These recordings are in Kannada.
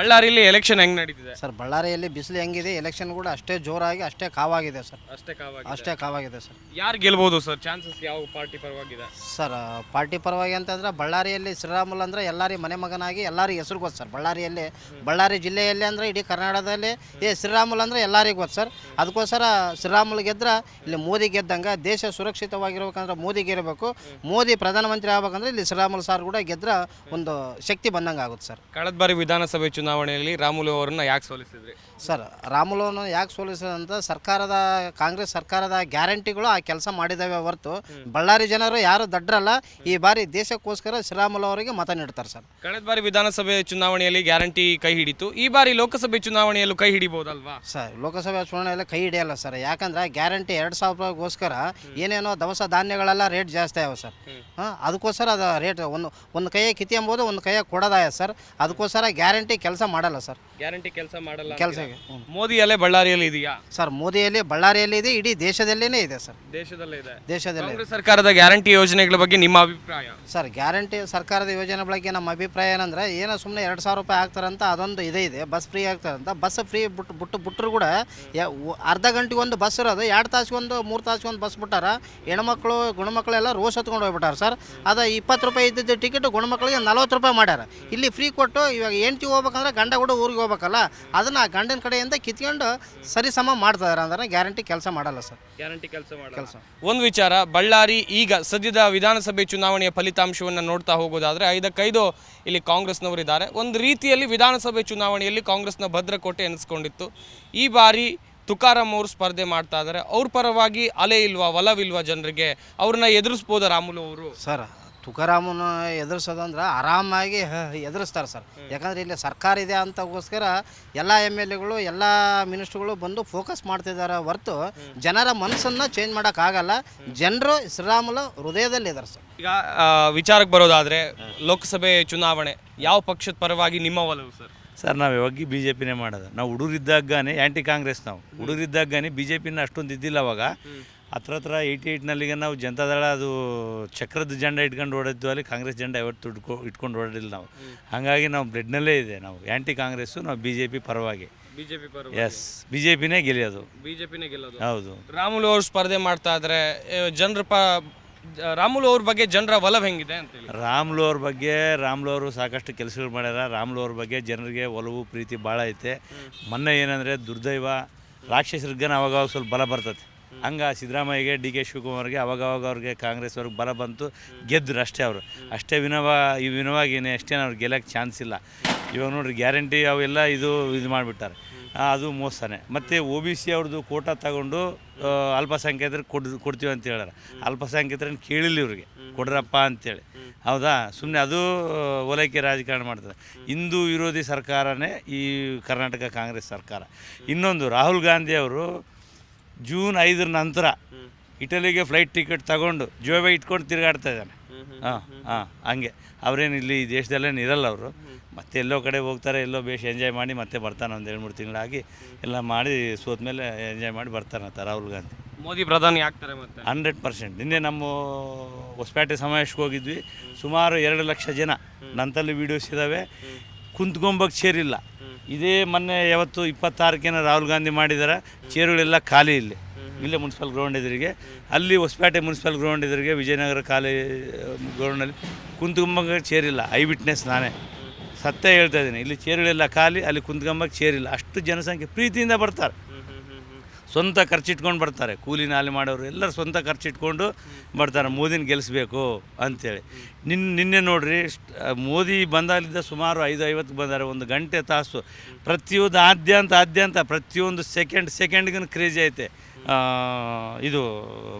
ಬಳ್ಳಾರಿಯಲ್ಲಿ ಎಲೆಕ್ಷನ್ ಹೆಂಗ್ ನಡೀತಿದೆ? ಸರ್ ಬಳ್ಳಾರಿಯಲ್ಲಿ ಬಿಸಿಲು ಹೆಂಗಿದೆ? ಎಲೆಕ್ಷನ್ ಕೂಡ ಅಷ್ಟೇ ಜೋರಾಗಿ ಅಷ್ಟೇ ಕಾವಾಗಿದೆ ಸರ್. ಅಷ್ಟೇ ಕಾವಾಗಿ ಅಷ್ಟೇ ಕಾವಾಗಿದೆ ಸರ್. ಯಾರು ಗೆಲ್ಬಹುದು ಸರ್? ಚಾನ್ಸಸ್ ಯಾವ ಪಾರ್ಟಿ ಪರವಾಗಿದೆ ಸರ್ ಪಾರ್ಟಿ ಪರವಾಗಿ ಅಂತಂದ್ರೆ ಬಳ್ಳಾರಿಯಲ್ಲಿ ಶ್ರೀರಾಮುಲು ಅಂದ್ರೆ ಎಲ್ಲಾರಿ ಮನೆ ಮಗನಾಗಿ ಎಲ್ಲರಿಗೆ ಹೆಸರು ಗೊತ್ತು ಸರ್. ಬಳ್ಳಾರಿಯಲ್ಲಿ ಬಳ್ಳಾರಿ ಜಿಲ್ಲೆಯಲ್ಲಿ ಅಂದ್ರೆ ಇಡೀ ಕರ್ನಾಟಕದಲ್ಲಿ ಏ ಶ್ರೀರಾಮುಲು ಅಂದ್ರೆ ಎಲ್ಲರಿಗೂ ಗೊತ್ತು ಸರ್. ಅದಕ್ಕೋಸ್ಕರ ಶ್ರೀರಾಮುಲು ಗೆದ್ರೆ ಇಲ್ಲಿ ಮೋದಿ ಗೆದ್ದಂಗ ದೇಶ ಸುರಕ್ಷಿತವಾಗಿರ್ಬೇಕಂದ್ರೆ ಮೋದಿ ಇರಬೇಕು ಮೋದಿ ಪ್ರಧಾನಮಂತ್ರಿ ಆಗ್ಬೇಕಂದ್ರೆ ಇಲ್ಲಿ ಶ್ರೀರಾಮುಲು ಸಾರ್ ಕೂಡ ಗೆದ್ರೆ ಒಂದು ಶಕ್ತಿ ಬಂದಂಗೆ ಆಗುತ್ತೆ ಸರ್. ಕಳೆದ ಬಾರಿ ವಿಧಾನಸಭೆ ಚುನಾವಣೆಯಲ್ಲಿ ರಾಮುಲು ಅವರನ್ನು ಯಾಕೆ ಸೋಲಿಸಿದ್ರಿ? ಸರ್ ರಾಮುಲುವನ್ನು ಯಾಕೆ ಸೋಲಿಸಿದಂತ ಸರ್ಕಾರದ ಕಾಂಗ್ರೆಸ್ ಸರ್ಕಾರದ ಗ್ಯಾರಂಟಿಗಳು ಆ ಕೆಲಸ ಮಾಡಿದಾವೆ ಹೊರತು ಬಳ್ಳಾರಿ ಜನರು ಯಾರು ದಡ್ಡರಲ್ಲ ಈ ಬಾರಿ ದೇಶಕ್ಕೋಸ್ಕರ ಶ್ರೀರಾಮುಲು ಅವರಿಗೆ ಮತ ನೀಡ್ತಾರೆ ಸರ್. ಕಳೆದ ಬಾರಿ ವಿಧಾನಸಭೆ ಚುನಾವಣೆಯಲ್ಲಿ ಗ್ಯಾರಂಟಿ ಕೈ ಹಿಡಿತು ಈ ಬಾರಿ ಲೋಕಸಭೆ ಚುನಾವಣೆಯಲ್ಲೂ ಕೈ ಹಿಡಿಬಹುದಲ್ವಾ ಸರ್ ಲೋಕಸಭೆ ಚುನಾವಣೆಯಲ್ಲಿ ಕೈ ಹಿಡಿಯಲ್ಲ ಸರ್ ಯಾಕಂದ್ರೆ ಗ್ಯಾರಂಟಿ ಎರಡು ಸಾವಿರ ರೂಪಾಯಿಗೋಸ್ಕರ ಏನೇನೋ ದವಸ ಧಾನ್ಯಗಳೆಲ್ಲ ರೇಟ್ ಜಾಸ್ತಿ ಆಗ ಸರ್. ಹಾಂ ಅದಕ್ಕೋಸ್ಕರ ಅದು ರೇಟ್ ಒಂದು ಒಂದು ಕೈಯ ಕಿತಿ ಎಂಬುದು ಒಂದು ಕೈಯ ಕೊಡೋದಾಯ ಸರ್ ಅದಕ್ಕೋಸ್ಕರ ಗ್ಯಾರಂಟಿ ಕೆಲಸ ಮಾಡಲ್ಲ ಸರ್. ಗ್ಯಾರಂಟಿ ಕೆಲಸ ಮಾಡಲ್ಲ ಕೆಲಸ ಮೋದಿಯಲ್ಲೇ ಬಳ್ಳಾರಿಯಲ್ಲಿ ಇದೆಯಾ? ಸರ್ ಮೋದಿಯಲ್ಲಿ ಬಳ್ಳಾರಿಯಲ್ಲಿ ಇದೆ ಇಡೀ ದೇಶದಲ್ಲೇ ಇದೆ ಸರ್. ದೇಶದಲ್ಲೇ ಇದೆ. ದೇಶದಲ್ಲೇ. ಕಾಂಗ್ರೆಸ್ ಸರ್ಕಾರದ ಗ್ಯಾರಂಟಿ ಯೋಜನೆಗಳ ಬಗ್ಗೆ ನಿಮ್ಮ ಅಭಿಪ್ರಾಯ? ಸರ್ ಗ್ಯಾರಂಟಿ ಸರ್ಕಾರದ ಯೋಜನೆ ಬಗ್ಗೆ ನಮ್ಮ ಅಭಿಪ್ರಾಯ ಏನಂದ್ರೆ ಏನೋ ಸುಮ್ಮನೆ ಎರಡು ಸಾವಿರ ರೂಪಾಯಿ ಆಗ್ತಾರಂತ ಅದೊಂದು ಇದೇ ಇದೆ. ಬಸ್ ಫ್ರೀ ಆಗ್ತಾರಂತ. ಬಸ್ ಫ್ರೀ ಬಿಟ್ಟು ಬಿಟ್ಟು ಬಿಟ್ಟರು ಕೂಡ ಯ- ಒ- ಅರ್ಧ ಗಂಟೆಗೆ ಒಂದು ಬಸ್ ಇರೋದು ಎರಡು ತಾಸಿಗೆ ಒಂದು ಮೂರು ತಾಸಿಗೆ ಒಂದು ಬಸ್ ಬಿಟ್ಟಾರ ಹೆಣ್ಮಕ್ಳು ಗುಣಮಕ್ಕಳೆಲ್ಲ ರೋಸ್ ಹತ್ಕೊಂಡು ಹೋಗ್ಬಿಟ್ಟಾರ ಸರ್. ಅದು ಇಪ್ಪತ್ತು ರೂಪಾಯಿ ಇದ್ದಿದ್ದು ಟಿಕೆಟ್ ಗುಣಮಕ್ಳಿಗೆ ನಲ್ವತ್ತು ರೂಪಾಯಿ ಮಾಡ್ಯಾರ. ಇಲ್ಲಿ ಫ್ರೀ ಕೊಟ್ಟು ಇವಾಗ ಎಂಟಿ ಹೋಗ್ಬೇಕಂದ್ರೆ ಗಂಡ ಕೂಡ ಊರಿಗೆ ಹೋಗ್ಬೇಕಲ್ಲ ಅದನ್ನು ಗಂಡನ ಕಡೆಯಿಂದ ಕಿತ್ಕೊಂಡು ಸರಿ ಸಮ ಮಾಡ್ತಾರೆ ಅಂದ್ರೆ ಗ್ಯಾರಂಟಿ ಕೆಲಸ ಮಾಡಲ್ಲ ಸರ್. ಗ್ಯಾರಂಟಿ ಕೆಲಸ ಮಾಡಲ್ಲ. ಕೆಲಸ. ಒಂದು ವಿಚಾರ ಬಳ್ಳಾರಿ ಈಗ ಸದ್ಯದ ವಿಧಾನಸಭೆ ಚುನಾವಣೆಯ ಫಲಿತಾಂಶವನ್ನು ನೋಡ್ತಾ ಹೋಗೋದಾದ್ರೆ ಐದಕ್ಕೈದು ಇಲ್ಲಿ ಕಾಂಗ್ರೆಸ್ನವರು ಇದ್ದಾರೆ. ಒಂದು ರೀತಿಯಲ್ಲಿ ವಿಧಾನಸಭೆ ಚುನಾವಣೆಯಲ್ಲಿ ಕಾಂಗ್ರೆಸ್ನ ಭದ್ರಕೋಟೆ ಎನಿಸ್ಕೊಂಡಿತ್ತು. ಈ ಬಾರಿ ತುಕಾರಾಮ್ ಅವರು ಸ್ಪರ್ಧೆ ಮಾಡ್ತಾ ಇದ್ದಾರೆ ಅವ್ರ ಪರವಾಗಿ ಅಲೆ ಇಲ್ವಾ ಒಲವಿಲ್ವಾ ಜನರಿಗೆ? ಅವ್ರನ್ನ ಎದುರಿಸ್ಬೋದ ರಾಮುಲು ಅವರು? ಸರ್ ತುಕಾರಾಮನ ಎದುರಿಸೋದಂದ್ರೆ ಆರಾಮಾಗಿ ಎದುರಿಸ್ತಾರೆ ಸರ್. ಯಾಕಂದ್ರೆ ಇಲ್ಲಿ ಸರ್ಕಾರ ಇದೆ ಅಂತಗೋಸ್ಕರ ಎಲ್ಲ ಎಂ ಎಲ್ ಎಗಳು ಎಲ್ಲ ಮಿನಿಸ್ಟ್ರುಗಳು ಬಂದು ಫೋಕಸ್ ಮಾಡ್ತಿದ್ದಾರೆ ಹೊರತು ಜನರ ಮನಸ್ಸನ್ನು ಚೇಂಜ್ ಮಾಡೋಕ್ಕಾಗಲ್ಲ. ಜನರು ಶ್ರೀರಾಮುಲು ಹೃದಯದಲ್ಲಿದ್ದಾರೆ ಸರ್. ಈಗ ವಿಚಾರಕ್ಕೆ ಬರೋದಾದ್ರೆ ಲೋಕಸಭೆ ಚುನಾವಣೆ ಯಾವ ಪಕ್ಷದ ಪರವಾಗಿ ನಿಮ್ಮ ಒಲವು ಸರ್? ಸರ್ ನಾವು ಯಾವಾಗ ಬಿ ಜೆ ಪಿನೇ ಮಾಡೋದು. ನಾವು ಹುಡುಗರಿದ್ದಾಗನೇ ಆ್ಯಂಟಿ ಕಾಂಗ್ರೆಸ್ ನಾವು. ಹುಡುಗರಿದ್ದಾಗನೇ ಬಿ ಜೆ ಪಿನ ಅಷ್ಟೊಂದು ಇದ್ದಿಲ್ಲ ಅವಾಗ. ಹತ್ರ ಹತ್ರ ಏಯ್ಟಿ ಏಯ್ಟ್ನಲ್ಲಿಗೆ ನಾವು ಜನತಾದಳ ಅದು ಚಕ್ರದ ಜಂಡ ಇಟ್ಕೊಂಡು ಓಡಿದ್ದು ಅಲ್ಲಿ ಕಾಂಗ್ರೆಸ್ ಜಂಡ ಯಾವತ್ತು ಇಟ್ಕೊ ಇಟ್ಕೊಂಡು ಓಡಿಲ್ಲ ನಾವು. ಹಾಗಾಗಿ ನಾವು ಬ್ಲೆಡ್ನಲ್ಲೇ ಇದೆ ನಾವು ಆ್ಯಂಟಿ ಕಾಂಗ್ರೆಸ್ಸು ನಾವು ಬಿ ಜೆ ಪಿ ಪರವಾಗಿ. ಬಿಜೆಪಿ ಪರ ಎಸ್ ಬಿ ಜೆ ಪಿನೇ ಗೆಲ್ಲಿಯೋದು. ಬಿಜೆಪಿನೇ ಗೆಲ್ಲೋದು. ಹೌದು. ರಾಮುಲು ಅವರು ಸ್ಪರ್ಧೆ ಮಾಡ್ತಾ ಇದ್ರೆ ಜನರ ಪ ರಾಮುಲು ಅವ್ರ ಬಗ್ಗೆ ಜನರ ಒಲವು ಹೆಂಗಿದೆ ಅಂತೇಳಿ ರಾಮ್ಲು ಅವ್ರ ಬಗ್ಗೆ ರಾಮ್ಲು ಅವರು ಸಾಕಷ್ಟು ಕೆಲಸಗಳು ಮಾಡ್ಯಾರ. ರಾಮ್ಲು ಅವ್ರ ಬಗ್ಗೆ ಜನರಿಗೆ ಒಲವು ಪ್ರೀತಿ ಭಾಳ ಐತೆ. ಮೊನ್ನೆ ಏನಂದರೆ ದುರ್ದೈವ ರಾಕ್ಷಸರಿಗೆ ಅವಾಗ ಸ್ವಲ್ಪ ಬಲ ಬರ್ತದೆ ಹಂಗೆ ಸಿದ್ದರಾಮಯ್ಯಗೆ, ಡಿ ಕೆ ಶಿವಕುಮಾರ್ಗೆ, ಅವಾಗವಾಗ ಅವ್ರಿಗೆ ಕಾಂಗ್ರೆಸ್ ಅವ್ರಿಗೆ ಬಲ ಬಂತು ಗೆದ್ದರು ಅಷ್ಟೇ ಅವರು. ಅಷ್ಟೇ ವಿನವ, ಈ ವಿನವಾಗಿನೇ ಅಷ್ಟೇನೋ ಅವ್ರು ಗೆಲ್ಲಕ್ಕೆ ಚಾನ್ಸ್ ಇಲ್ಲ. ಇವಾಗ ನೋಡ್ರಿ, ಗ್ಯಾರಂಟಿ ಅವೆಲ್ಲ ಇದು ಇದು ಮಾಡಿಬಿಟ್ಟಾರೆ ಅದು ಮೋಸನೇ. ಮತ್ತು ಒ ಬಿ ಸಿ ಅವ್ರದ್ದು ಕೋಟ ತಗೊಂಡು ಅಲ್ಪಸಂಖ್ಯಾತರಿಗೆ ಕೊಡ್, ಕೊಡ್ತೀವಿ ಅಂತ ಹೇಳ್ಯಾರ. ಅಲ್ಪಸಂಖ್ಯಾತರನ್ನು ಕೇಳಿಲ್ಲ ಇವ್ರಿಗೆ. ಕೊಡ್ರಪ್ಪ ಅಂತೇಳಿ. ಹೌದಾ? ಸುಮ್ಮನೆ ಅದು ಓಲೈಕೆ ರಾಜಕಾರಣ ಮಾಡ್ತದೆ. ಹಿಂದೂ ವಿರೋಧಿ ಸರ್ಕಾರನೇ ಈ ಕರ್ನಾಟಕ ಕಾಂಗ್ರೆಸ್ ಸರ್ಕಾರ. ಇನ್ನೊಂದು ರಾಹುಲ್ ಗಾಂಧಿ ಅವರು ಜೂನ್ ಐದರ ನಂತರ ಇಟಲಿಗೆ ಫ್ಲೈಟ್ ಟಿಕೆಟ್ ತಗೊಂಡು ಜೋಬೆ ಇಟ್ಕೊಂಡು ತಿರುಗಾಡ್ತಾ ಇದ್ದಾನೆ. ಹಾಂ ಹಾಂ ಹಂಗೆ. ಅವ್ರೇನು ಇಲ್ಲಿ ಈ ದೇಶದಲ್ಲೇನು ಇರಲ್ಲ ಅವರು. ಮತ್ತೆ ಎಲ್ಲೋ ಕಡೆ ಹೋಗ್ತಾರೆ ಎಲ್ಲೋ ಬೇಷ್ ಎಂಜಾಯ್ ಮಾಡಿ ಮತ್ತೆ ಬರ್ತಾನೆ ಒಂದು ಎರಡು ಮೂರು ತಿಂಗಳಾಗಿ. ಎಲ್ಲ ಮಾಡಿ ಸೋತ ಮೇಲೆ ಎಂಜಾಯ್ ಮಾಡಿ ಬರ್ತಾನಂತ ರಾಹುಲ್ ಗಾಂಧಿ ಮೋದಿ ಪ್ರಧಾನಿ ಆಗ್ತಾರೆ ಮತ್ತೆ. Hundred percent. ನಿನ್ನೆ ನಮ್ಮ ಹೊಸಪೇಟೆ ಸಮಾವೇಶಕ್ಕೆ ಹೋಗಿದ್ವಿ. ಸುಮಾರು ಎರಡು ಲಕ್ಷ ಜನ ನಂತಲ್ಲಿ ವೀಡಿಯೋಸ್ ಇದ್ದಾವೆ ಕುಂತ್ಕೊಂಬಕ್ಕೆ ಚೇರಿಲ್ಲ ಇದೇ ಮೊನ್ನೆ ಯಾವತ್ತು ಇಪ್ಪತ್ತಾರಕ್ಕೇನ ರಾಹುಲ್ ಗಾಂಧಿ ಮಾಡಿದಾರೆ ಚೇರುಗಳೆಲ್ಲ ಖಾಲಿ ಇಲ್ಲಿ. ಇಲ್ಲೇ ಮುನ್ಸಿಪಲ್ ಗ್ರೌಂಡ್ ಎದುರಿಗೆ. ಅಲ್ಲಿ ಹೊಸಪೇಟೆ ಮುನ್ಸಿಪಲ್ ಗ್ರೌಂಡ್ ಎದುರಿಗೆ ವಿಜಯನಗರ ಖಾಲಿ ಗ್ರೌಂಡಲ್ಲಿ ಕುಂತ್ಕೊಂಬಕ್ಕೆ ಚೇರಿಲ್ಲ. ಐ ವಿಟ್ನೆಸ್ ನಾನೇ. ಸತ್ಯ ಹೇಳ್ತಾ ಇದ್ದೀನಿ. ಇಲ್ಲಿ ಚೇರುಗಳೆಲ್ಲ ಖಾಲಿ ಅಲ್ಲಿ ಕುಂತ್ಕೊಂಬಕ್ಕೆ ಚೇರಿಲ್ಲ. ಅಷ್ಟು ಜನಸಂಖ್ಯೆ ಪ್ರೀತಿಯಿಂದ ಬರ್ತಾರೆ. ಸ್ವಂತ ಖರ್ಚಿಟ್ಕೊಂಡು ಬರ್ತಾರೆ. ಕೂಲಿ ನಾಲಿ ಮಾಡೋರು ಎಲ್ಲರೂ ಸ್ವಂತ ಖರ್ಚಿಟ್ಕೊಂಡು ಬರ್ತಾರೆ. ಮೋದಿನ ಗೆಲ್ಲಿಸ್ಬೇಕು ಅಂಥೇಳಿ ನಿನ್ನ ನಿನ್ನೆ ನೋಡ್ರಿ ಮೋದಿ ಬಂದಾಗಲಿದ್ದ ಸುಮಾರು ಐದು ಐವತ್ತು ಬಂದಾರೆ. ಒಂದು ಗಂಟೆ ತಾಸು. ಪ್ರತಿಯೊಂದು ಆದ್ಯಂತ ಆದ್ಯಂತ ಪ್ರತಿಯೊಂದು ಸೆಕೆಂಡ್ ಸೆಕೆಂಡ್ಗೂ ಕ್ರೇಜಿ ಐತೆ. ಇದು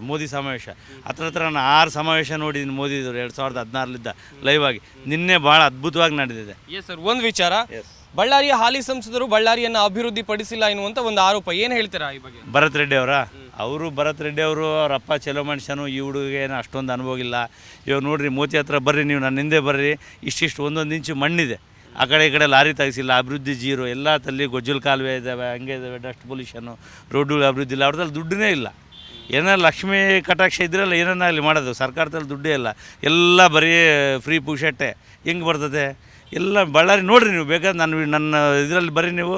ಮೋದಿ ಸಮಾವೇಶ. ಹತ್ರ ಹತ್ರ ನಾನು ಆರು ಸಮಾವೇಶ ನೋಡಿದ್ದೀನಿ ಮೋದಿದವರು. ಎರಡು ಸಾವಿರದ ಹದಿನಾರಲಿದ್ದ ಲೈವ್ ಆಗಿ. ನಿನ್ನೆ ಭಾಳ ಅದ್ಭುತವಾಗಿ ನಡೆದಿದೆ. ಎಸ್ ಸರ್ ಒಂದು ವಿಚಾರ. ಬಳ್ಳಾರಿಯ ಹಾಲಿ ಸಂಸದರು ಬಳ್ಳಾರಿಯನ್ನ ಅಭಿವೃದ್ಧಿ ಪಡಿಸಿಲ್ಲ ಎನ್ನುವಂತ ಒಂದು ಆರೋಪ. ಏನು ಹೇಳ್ತೀರಾ ಈ ಬಗ್ಗೆ? ಭರತ್ ರೆಡ್ಡಿ ಅವರ? ಅವರು ಭರತ್ ರೆಡ್ಡಿ ಅವರು ಅವ್ರ ಅಪ್ಪ ಚಲೋ ಮನುಷ್ಯನು ಈ ಹುಡುಗೇನು ಏನು ಅಷ್ಟೊಂದು ಅನುಭವ ಇಲ್ಲ. ಇವಾಗ ನೋಡ್ರಿ ಮೋತಿ ಹತ್ರ ಬರ್ರಿ ನೀವು ನನ್ನ ಹಿಂದೆ ಬರ್ರಿ. ಇಷ್ಟಿಷ್ಟು ಒಂದೊಂದು ಇಂಚು ಮಣ್ಣಿದೆ. ಆ ಕಡೆ ಈ ಕಡೆ ಲಾರಿ ತಗಿಸಿಲ್ಲ ಅಭಿವೃದ್ಧಿ ಜೀರೋ. ಎಲ್ಲ ತಲ್ಲಿ ಗೊಜ್ಜಲ್ ಕಾಲುವೆ ಇದ್ದಾವೆ ಹಂಗೆ ಇದ್ದಾವೆ ಡಸ್ಟ್ ಪೊಲ್ಯೂಷನು ರೋಡ್ಗಳು ಅಭಿವೃದ್ಧಿ ಇಲ್ಲ. ಅವ್ರದ್ದಲ್ಲಿ ದುಡ್ಡೇ ಇಲ್ಲ. ಏನೋ ಲಕ್ಷ್ಮೀ ಕಟಾಕ್ಷ ಇದ್ರಲ್ಲ ಏನನ್ನ ಅಲ್ಲಿ ಮಾಡೋದು. ಸರ್ಕಾರದಲ್ಲಿ ದುಡ್ಡೇ ಇಲ್ಲ. ಎಲ್ಲ ಬರೀ ಫ್ರೀ ಪುಷಟ್ಟೆ ಹೆಂಗೆ ಬರ್ತದೆ? ಎಲ್ಲ ಬಳ್ಳಾರಿ ನೋಡಿರಿ ನೀವು ಬೇಕಾದ್ರೆ ನಾನು ನನ್ನ ಇದರಲ್ಲಿ ಬರ್ರಿ ನೀವು.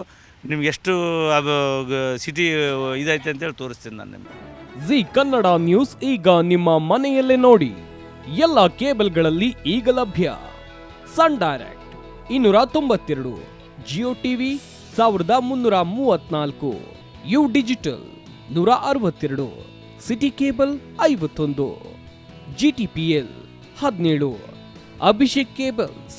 ನಿಮ್ಗೆ ಎಷ್ಟು ಅದು ಸಿಟಿ, ಇದೈತೆ ಅಂತೇಳಿ ತೋರಿಸ್ತೀನಿ ನಾನು ನಿಮಗೆ. ಜಿ ಕನ್ನಡ ನ್ಯೂಸ್ ಈಗ ನಿಮ್ಮ ಮನೆಯಲ್ಲೇ ನೋಡಿ. ಎಲ್ಲ ಕೇಬಲ್ಗಳಲ್ಲಿ ಈಗ ಲಭ್ಯ. ಸನ್ ಡೈರೆಕ್ಟ್ ಇನ್ನೂರ ತೊಂಬತ್ತೆರಡು, ಜಿಯೋ ಟಿವಿ ಸಾವಿರದ ಮುನ್ನೂರ ಮೂವತ್ನಾಲ್ಕು, ಯು ಡಿಜಿಟಲ್ ನೂರ ಅರವತ್ತೆರಡು, ಸಿಟಿ ಕೇಬಲ್ ಐವತ್ತೊಂದು, ಜಿ ಟಿ ಪಿ ಎಲ್ ಹದಿನೇಳು, ಅಭಿಷೇಕ್ ಕೇಬಲ್ಸ್